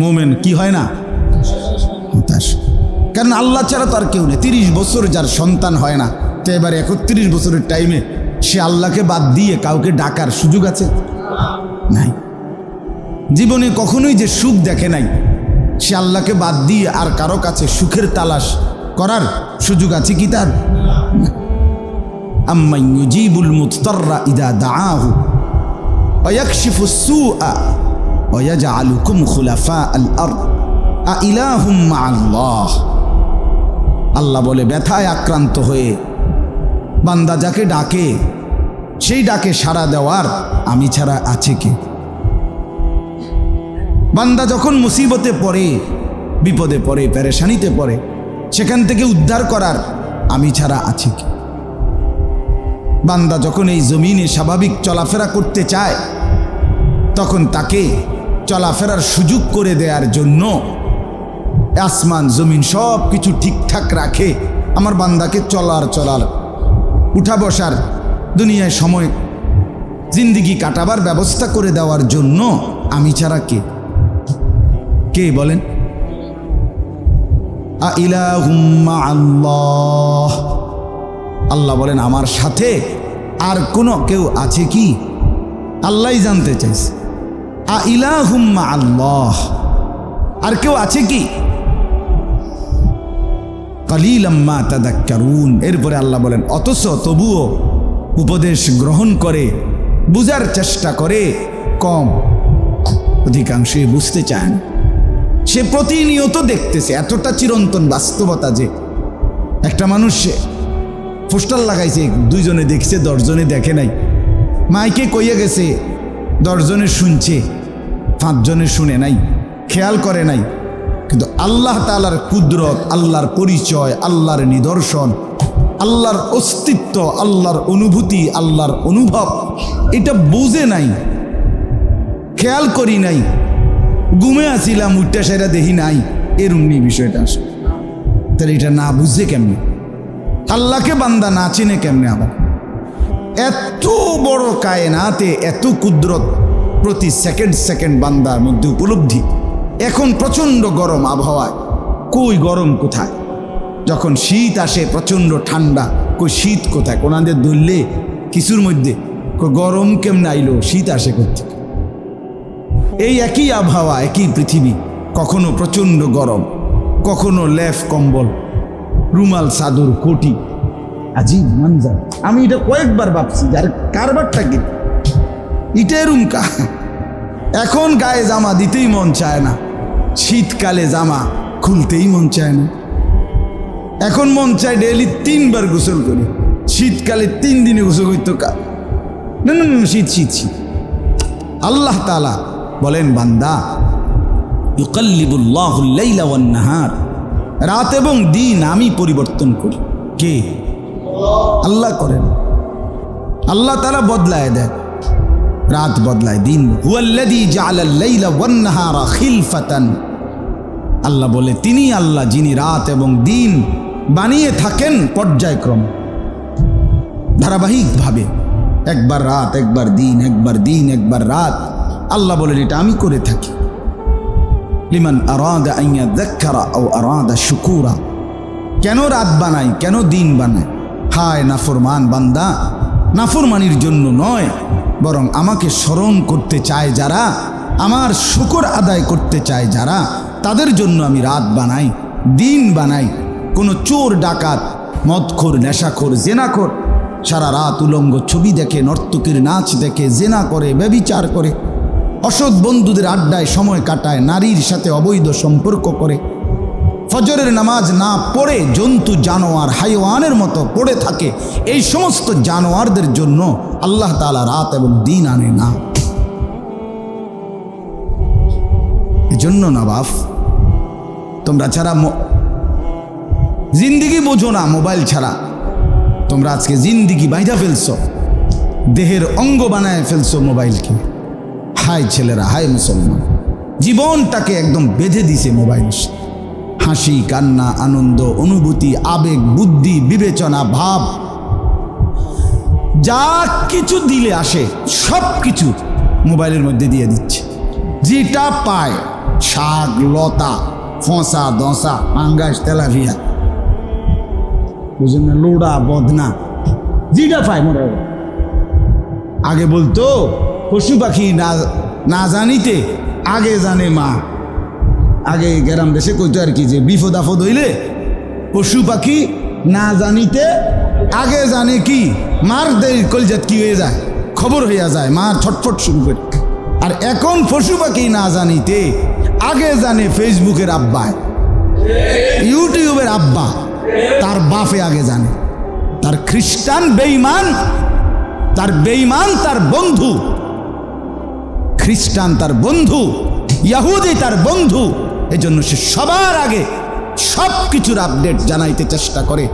মোমেন কি হয় না? হতাশ। কারণ আল্লাহ ছাড়া তো আর কেউ নেই। তিরিশ বছর যার সন্তান হয় না, তো এবার একত্রিশ বছরের টাইমে সে আল্লাহকে বাদ দিয়ে কাউকে ডাকার সুযোগ আছে? নাই। জীবনে কখনোই যে সুখ দেখে নাই, সে আল্লাহকে বাদ দিয়ে আর কারও কাছে সুখের তালাশ করার সুযোগ আছে কি তার? আম্মাইজিবুল মুতরা ইদা দাহু অয়াকশিফু আ আলুকুম আল্লাহ বলে, ব্যথায় আক্রান্ত হয়ে বান্দা যাকে ডাকে, সেই ডাকে সাড়া দেওয়ার আমি ছাড়া আছে কি? বান্দা যখন মুসিবতে পড়ে, বিপদে পড়ে প্যারেশানিতে পড়ে, সেখান থেকে উদ্ধার করার আমি ছাড়া আছে কি? বান্দা যখন এই জমিনে স্বাভাবিক চলাফেরা করতে চায়, তখন তাকে চলাফেরার সুযোগ করে দেওয়ার জন্য আসমান, জমিন সব কিছু ঠিকঠাক রাখে। আমার বান্দাকে চলার চলার, উঠা বসার, দুনিয়ায় সময়, জিন্দিগি কাটাবার ব্যবস্থা করে দেওয়ার জন্য আমি ছাড়া কে? কে বলেন? আ আল্লাহ আল্লাহ বলেন, আমার সাথে আর কোনো কেউ আছে কি? আল্লাহ জানতে চাইছে। আ আল্লাহ আর কেউ আছে কি? কালিলাম্মা তাদাক্কারুন। এরপরে আল্লাহ বলেন, অথচ তবুও উপদেশ গ্রহণ করে, বুঝার চেষ্টা করে কম। অধিকাংশই বুঝতে চায় না সে প্রতিনিয়ত দেখতেছে, এতটা চিরন্তন বাস্তবতা যে একটা মানুষ পোস্টার লাগাইছে, দুইজনে দেখছে, দশজনে দেখে নাই। মাইকে কইয়া গেছে, দশজনে শুনছে। পাঁচজনে শুনে নাই, খেয়াল করে নাই। কিন্তু আল্লাহ তালার কুদরত, আল্লাহর পরিচয়, আল্লাহর নিদর্শন, আল্লাহর অস্তিত্ব, আল্লাহর অনুভূতি, আল্লাহর অনুভব, এটা বুঝে নাই, খেয়াল করি নাই। ঘুমে আসিলাম উঠটা সেটা দেখি নাই। এরুমনি বিষয়টা আসে। তাহলে এটা না বুঝে কেমনে? আল্লাহকে বান্দা না চিনে কেমনে আবার? এত বড় কায়নাতে, এত কুদরত প্রতি সেকেন্ড সেকেন্ড বান্দার মধ্যে উপলব্ধি। এখন প্রচণ্ড গরম আবহাওয়ায়। কই গরম কোথায়? যখন শীত আসে প্রচণ্ড ঠান্ডা, কই শীত কোথায়? কোনাদের ধরলে কিছুর মধ্যে? গরম কেমনে আইলো? শীত আসে করতে এই একই আবহাওয়া, একই পৃথিবী, কখনো প্রচণ্ড গরম, কখনো লেফ কম্বল, রুমাল, চাদর, কোটি। আজিব মঞ্জার আমি এটা কয়েকবার ভাবছি, যার কারবারটা কি? এরুম কা এখন গায়ে জামা দিতেই মন চায় না। শীতকালে জামা খুলতেই মন চায় না। এখন মন চায় ডেলি তিনবার গোসল করি। শীতকালে তিন দিনে গোসল করতো কা না না শীত শীত শীত। আল্লাহ তালা বলেন, বান্দা নাহার। রাত এবং দিন আমি পরিবর্তন করি। কে? আল্লাহ করেন। আল্লাহ তারা বদলায় দেয় রাত বদলায় দিন। আল্লাহ বলে তিনি আল্লাহ যিনি রাত এবং দিন বানিয়ে থাকেন পর্যায়ক্রম। ধারাবাহিকভাবে, একবার রাত, একবার দিন একবার দিন, একবার রাত। আল্লাহ বলেন, এটা আমি করে থাকি। লিমান আরাদা আইয়া দেখারা ও আরাদা শুকুরা। কেন রাত বানাই, কেন দিন বানাই? হায় নাফরমান বান্দা, নাফরমানির জন্য নয়। বরং আমাকে স্মরণ করতে চায় যারা, আমার শুকর আদায় করতে চায় যারা, তাদের জন্য আমি রাত বানাই, দিন বানাই, কোনো চোর, ডাকাত, মদখোর, নেশাখোর, জেনাখোর, সারা রাত উলঙ্গ ছবি দেখে, নর্তকীর নাচ দেখে, জেনা করে, ব্যবিচার করে, অসৎ বন্ধুদের আড্ডায় সময় কাটায়, নারীর সাথে অবৈধ সম্পর্ক করে ফজরের নামাজ না পড়ে জন্তু, জানোয়ার, হাইওয়ানের মতো পড়ে থাকে, এই সমস্ত জানোয়ারদের জন্য আল্লাহ তালা রাত এবং দিন আনে না। এজন্য নবাব তোমরা ছাড়া জিন্দিগি বোঝো না মোবাইল ছাড়া। তোমরা আজকে জিন্দিগি বাইজা ফেলছো, দেহের অঙ্গ বানায় ফেলছো মোবাইলকে। হাই ছেলেরা হাই মুসলমান। জীবনটাকে একদম বেঁধে দিছে মোবাইল। হাসি, কান্না, আনন্দ, অনুভূতি, আবেগ, বুদ্ধি, বিবেচনা, ভাব। যা কিছু দিলে আসে, সব কিছু মোবাইলের মধ্যে দিয়ে দিচ্ছে। যেটা পায়, শাক, লতা, ফসা দশা পাঙ্গাস তেলাভিয়া বুঝলেন লোড়া, বদনা, যেটা পায় মোটা আগে বলতো, পশু পাখি না না জানিতে, আগে জানে মা। আগে গ্রাম দেশে কইতো আর কি যে বিপদ হইলে পশু পাখি না জানিতে, আগে জানে কি, মার দেই কলজাত কি হয়ে যায়, খবর হইয়া যায়, মার ছটফট শুরু করে। আর এখন পশু পাখি না জানিতে, আগে জানে ফেসবুকের আব্বায় ইউটিউবের আব্বা, তার বাপে আগে জানে। তার খ্রিস্টান বেইমান তার বেইমান তার বন্ধু, খ্রিস্টান তার বন্ধু, ইয়াহুদি তার বন্ধু এজন্য সে সবার আগে সব কিছুর আপডেট জানাইতে চেষ্টা করে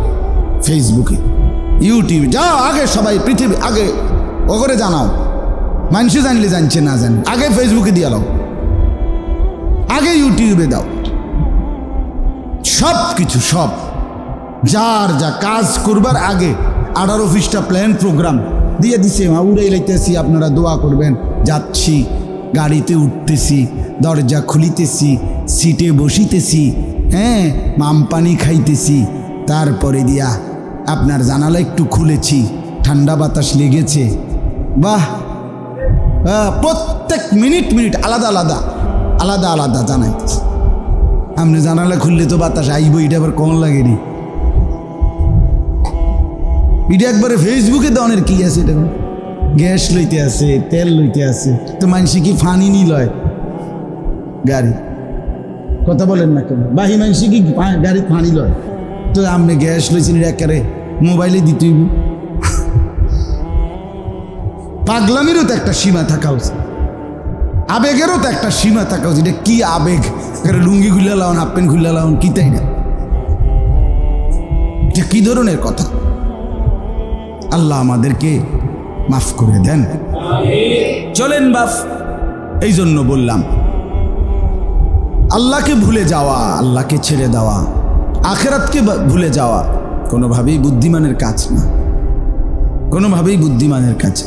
ফেসবুকে, ইউটিউব। যা আগে সবাই পৃথিবী, আগে ও করে জানাও। মানুষে জানলে জানছে, না জানি আগে ফেসবুকে দিয়ে দাও। আগে ইউটিউবে দাও। সব কিছু সব। যার যা কাজ করবার আগে আঠারো অফিসটা প্ল্যান প্রোগ্রাম দিয়ে দিছে। মা, উড়াই লাইতেছি, আপনারা দোয়া করবেন। যাচ্ছি, গাড়িতে উঠতেছি, দরজা খুলিতেছি সিটে বসিতেছি হ্যাঁ মাম পানি খাইতেছি, তারপরে দিয়া আপনার জানালা একটু খুলেছি, ঠান্ডা বাতাস লেগেছে। বাহ! প্রত্যেক মিনিট মিনিট আলাদা আলাদা আলাদা আলাদা জানাইতেছে। আপনি জানালা খুললে তো বাতাস আইব এটা আবার কম লাগেনি। এটা একবারে ফেসবুকে দনের কি আছে এটা? গ্যাস লইতে আছে, তেল লইতে আছে, তো মানুষে কি ফানি নি লয় গাড়ি। কথা বলেন না কেন? বাহি মানুষে কি গাড়ি ফানি লয়? তো আপনি গ্যাস লইছেন একেবারে মোবাইলে দিতেই পাগলামিরও তো একটা সীমা থাকা উচিত। আবেগেরও তো একটা সীমা থাকা উচিত। এটা কি আবেগ? একেবারে লুঙ্গি খুলে লাউন হাফ প্যান্ট খুলে লাউন কি তাই না? এটা কি ধরনের কথা? আল্লাহ আমাদেরকে মাফ করে দেন। চলেন বাফ এই জন্য বললাম। আল্লাহকে ভুলে যাওয়া, আল্লাহকে ছেড়ে দেওয়া, আখেরাতকে ভুলে যাওয়া কোনোভাবেই বুদ্ধিমানের কাজ না। কোনোভাবেই বুদ্ধিমানের কাজ।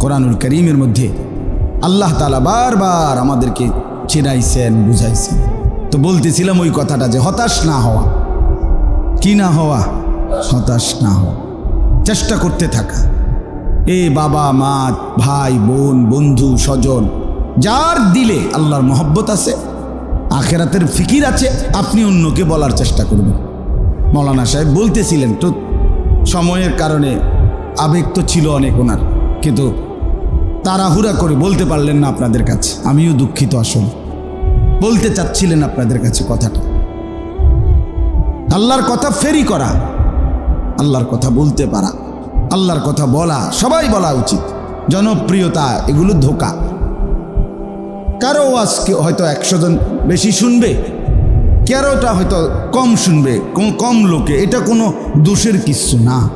কোরআনুল করিমের মধ্যে আল্লাহ তালা বারবার আমাদেরকে চেনাইছেন, বুঝাইছেন। তো বলতেছিলাম ওই কথাটা যে হতাশ না হওয়া। কি না হওয়া? হতাশ না হওয়া। চেষ্টা করতে থাকা। এ বাবা, মা, ভাই, বোন, বন্ধু, স্বজন, যার দিলে আল্লাহর মহব্বত আছে আখেরাতের ফিকির আছে, আপনি অন্যকে বলার চেষ্টা করবেন। মৌলানা সাহেব বলতেছিলেন, তো সময়ের কারণে আবেগ তো ছিল অনেক ওনার, কিন্তু তাড়াহুড়া করে বলতে পারলেন না আপনাদের কাছে। আমিও দুঃখিত আসলে। বলতে চাচ্ছিলেন আপনাদের কাছে কথাটা। আল্লাহর কথা ফেরি করা, আল্লাহর কথা বলতে পারা, আল্লাহর কথা বলা, সবাই বলা উচিত। জনপ্রিয়তা, এগুলো ধোকা। কারও আজকে হয়তো একশো জন বেশি শুনবে? কারোটা হয়তো কম শুনবে, কম- লোকে। এটা কোনো দোষের কিচ্ছু না।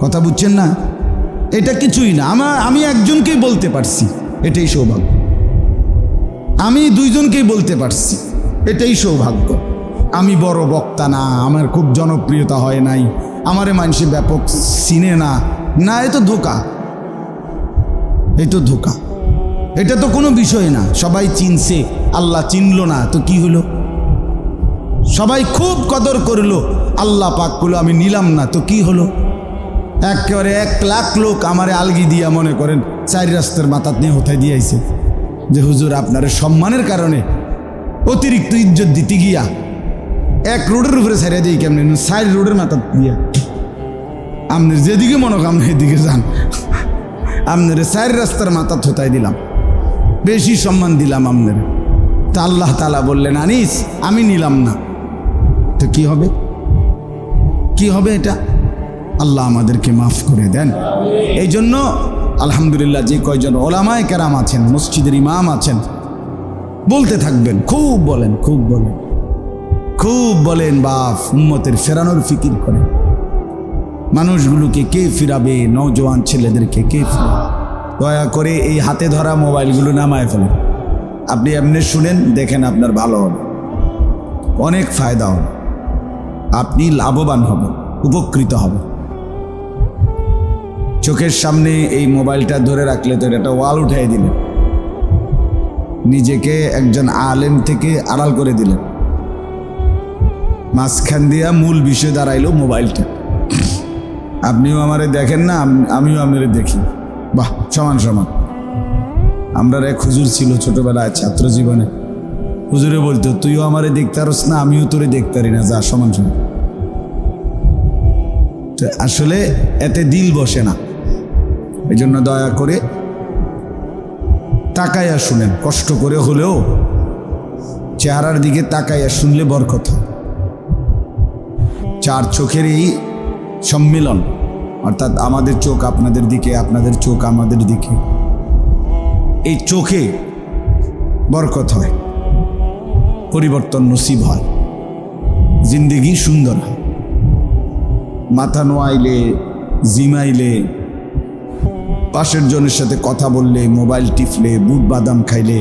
কথা বুঝছেন না? এটা কিছুই না। আমার আমি একজনকেই বলতে পারছি, এটাই সৌভাগ্য। আমি দুইজনকেই বলতে পারছি, এটাই সৌভাগ্য। আমি বড় বক্তা না, আমার খুব জনপ্রিয়তা হয় নাই। আমারে মানুষে ব্যাপক চিনে না। না, এ তো ধোকা। এই তো ধোকা। এটা তো কোনো বিষয় না। সবাই চিনছে। আল্লাহ চিনল না, তো কি হলো? সবাই খুব কদর করল। আল্লাহ পাক করল আমি নিলাম না, তো কি হলো? একেবারে এক লাখ লোক আমারে আলগি দিয়া মনে করেন, চারি রাস্তার মাথা নিয়ে হোথায় দিয়েছে যে হুজুর, আপনার সম্মানের কারণে অতিরিক্ত ইজ্জত দিতে গিয়া এক রোডের উপরে ছাড়িয়ে দিই কেমন? সাইড রোডের মাথা দিয়া। আপনার যেদিকে মনে করেন এদিকে যান। আপনার চার রাস্তার মাথা থোতাই দিলাম। বেশি সম্মান দিলাম আপনার। তা আল্লাহ তালা বললেন, আনিস, আমি নিলাম না। তো কি হবে? কি হবে এটা? আল্লাহ আমাদেরকে মাফ করে দেন। এই জন্য আলহামদুলিল্লাহ যে কয়জন ওলামায় কেরাম আছেন, মসজিদের ইমাম আছেন, বলতে থাকবেন, খুব বলেন খুব বলেন। খুব বলেন, বাপ, উম্মতের ফেরানোর ফিকির করেন। মানুষগুলোকে কে ফিরাবে? নওজোয়ান ছেলেদেরকে কে ফিরাবে? দয়া করে এই হাতে ধরা মোবাইলগুলো নামায় ফেলেন। আপনি এমনি শুনেন, দেখেন আপনার ভালো হবে। অনেক ফায়দা হবে। আপনি লাভবান হবেন, উপকৃত হবেন। চোখের সামনে এই মোবাইলটা ধরে রাখলে তো এটা একটা ওয়াল উঠাই দিলেন। নিজেকে একজন আলেম থেকে আড়াল করে দিলেন। মাঝখান দিয়া মূল বিষয় দাঁড়াইল মোবাইলটা। আপনিও আমারে দেখেন না আমিও আমারে দেখি। বাহ, সমান সমান। আমরা এক হুজুর ছিল ছোটবেলায় ছাত্র জীবনে হুজুরে বলতো, তুইও আমারে দেখতে পারস না, আমিও তোরে দেখতে পারি না। যা, সমান সমান। তো আসলে এতে দিল বসে না। এই জন্য দয়া করে তাকাইয়া শুনেন। কষ্ট করে হলেও চেহারার দিকে তাকাইয়া শুনলে বরকত হয়। চার চোখের এই সম্মিলন অর্থাৎ আমাদের চোখ আপনাদের দিকে, আপনাদের চোখ আমাদের দিকে। এই চোখে বরকত হয়, পরিবর্তন নসিব হয়, জিন্দেগি সুন্দর হয়। মাথা নোয়াইলে, জিমাইলে, পাশের জনের সাথে কথা বললে, মোবাইল টিপলে, বুট বাদাম খাইলে,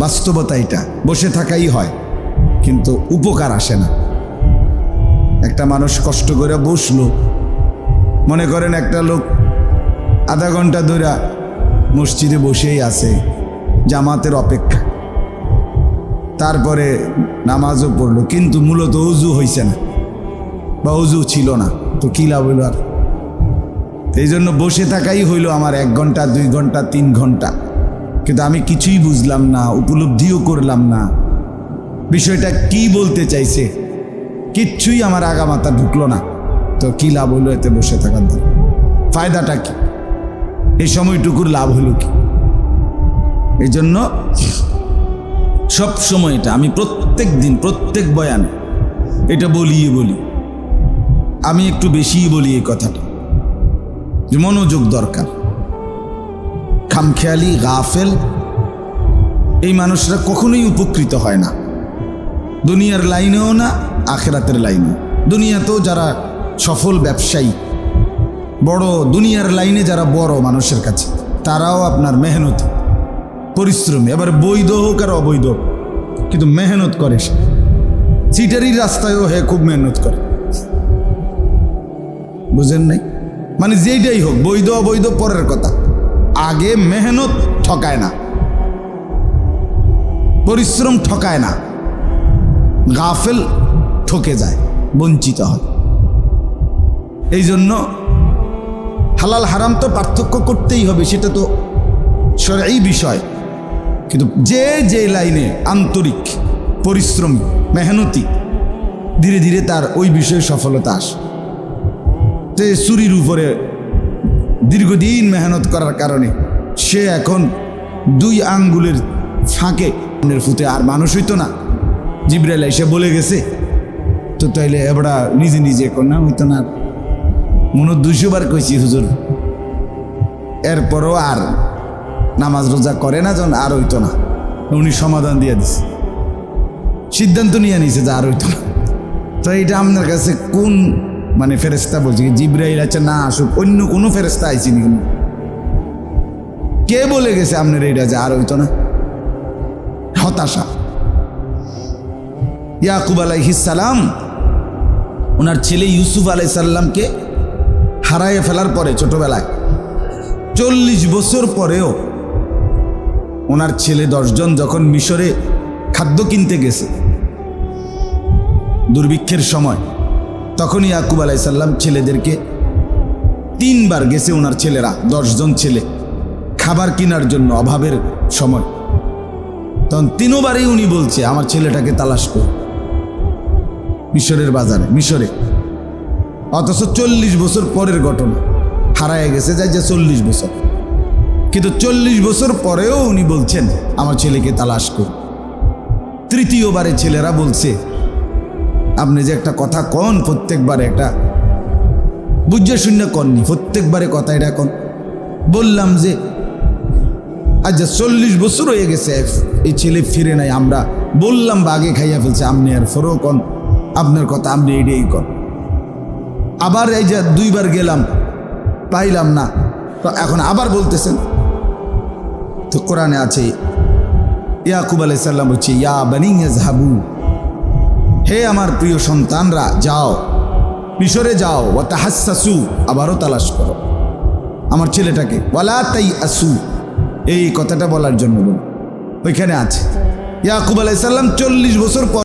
বাস্তবতা এটা, বসে থাকাই হয়, কিন্তু উপকার আসে না। একটা মানুষ কষ্ট করে বসল মনে করেন একটা লোক আধা ঘণ্টা ধরে মসজিদে বসেই আছে, জামাতের অপেক্ষা। তারপরে নামাজও পড়ল, কিন্তু মূলত উজু হইছে না, বা উজু ছিল না, তো কি লাভ হইল আর? এই জন্য বসে থাকাই হইল আমার এক ঘণ্টা, দুই ঘণ্টা, তিন ঘণ্টা। কিন্তু আমি কিছুই বুঝলাম না, উপলব্ধিও করলাম না। বিষয়টা কি বলতে চাইছে, কিচ্ছুই আমার আগামাতা ঢুকলো না। তো কি লাভ হলো এতে বসে থাকার দ্বারা ফায়দাটা কি? এই সময়টুকুর লাভ হলো কি? এই জন্য সব সময় এটা, আমি প্রত্যেক দিন, প্রত্যেক বয়ানে এটা বলিয়ে বলি। আমি একটু বেশিই বলি এই কথাটা। যে মনোযোগ দরকার। খামখেয়ালি, গাফেল, এই মানুষরা কখনোই উপকৃত হয় না। দুনিয়ার লাইনেও না, আখেরাতের লাইনে দুনিয়াতেও যারা সফল ব্যবসায়ী। বড় দুনিয়ার লাইনে যারা বড় মানুষের কাছে, তারাও আপনার মেহনত, পরিশ্রমী, এবার বৈধ হোক আর অবৈধ কিন্তু মেহনত করে সে। সিটারি রাস্তায়ও হে খুব মেহনত করে। বুঝেন নাই? মানে যেইটাই হোক, বৈধ অবৈধ পরের কথা। আগে মেহনত ঠকায় না। পরিশ্রম ঠকায় না। গাফেল ঠকে যায়, বঞ্চিত হয়। এই জন্য হালাল, হারাম তো পার্থক্য করতেই হবে, সেটা তো সরাই বিষয়। কিন্তু যে যে লাইনে আন্তরিক পরিশ্রমী, মেহনতি, ধীরে ধীরে তার ওই বিষয়ে সফলতা আসে। তে চুরির উপরে দীর্ঘদিন মেহনত করার কারণে সে এখন দুই আঙ্গুলের ফাঁকে ফুটে, আর মানুষ হইতো না। জিব্রাইল এসে বলে গেছে, তো তাইলে এবড়া নিজে নিজে কর না, হইতো না মনে দুইশো বার কইছি, হুজুর। এরপরও আর নামাজ রোজা করে না যখন আর হইতো না। উনি সমাধান দিয়ে দিছে। সিদ্ধান্ত নিয়ে নিছে যে আর হইতো না। তো এটা আপনার কাছে কোন মানে ফেরেস্তা বলছে জিব্রাইল আছে, না আসুক, অন্য কোনো ফেরেস্তা আইসিনি কোনো? কে বলে গেছে আপনার এইটা যে আর হইতো না? হতাশা। ইয়াকুব আলাইহিসালাম ওনার ছেলে ইউসুফ আলাইসাল্লামকে হারাইয়ে ফেলার পরে ছোটবেলায়। চল্লিশ বছর পরেও ওনার ছেলে দশজন যখন মিশরে খাদ্য কিনতে গেছে, দুর্ভিক্ষের সময় তখন ইয়াকুব আলাইসাল্লাম ছেলেদেরকে তিনবার গেছে ওনার ছেলেরা, দশজন ছেলে, খাবার কেনার জন্য অভাবের সময়। তখন তিনবারই উনি বলছে, আমার ছেলেটাকে তালাশ কর। মিশরের বাজারে, মিশরে। অথচ চল্লিশ বছর পরের ঘটনা। হারায় গেছে, যাই যে চল্লিশ বছর। কিন্তু চল্লিশ বছর পরেও উনি বলছেন, আমার ছেলেকে তালাশ কর। তৃতীয়বারে ছেলেরা বলছে, আপনি যে একটা কথা কন, প্রত্যেকবারে একটা বুঝে শূন্য কননি, প্রত্যেকবারে কথা এটা কন। বললাম যে আচ্ছা চল্লিশ বছর হয়ে গেছে, এই ছেলে ফিরে নাই, আমরা বললাম বা আগে খাইয়া ফেলছে, আপনি আর ফরো কন, আপনার কথা আপনি এটাই কন। আবার এই যে দুইবার গেলাম, পাইলাম না। তো এখন আবার বলতেছেন। তো কোরআনে আছে, ইয়াকুব আলাইসাল্লাম বলছে, ইয়া বানিং হাবু হে আমার প্রিয় সন্তানরা, যাও, মিশরে যাও ও তাহাসু আবারও তালাশ করো। আমার ছেলেটাকে বলা তাই আসু এই কথাটা বলার জন্য বল ওইখানে আছে। ইয়াকুব আলাই সাল্লাম চল্লিশ বছর পর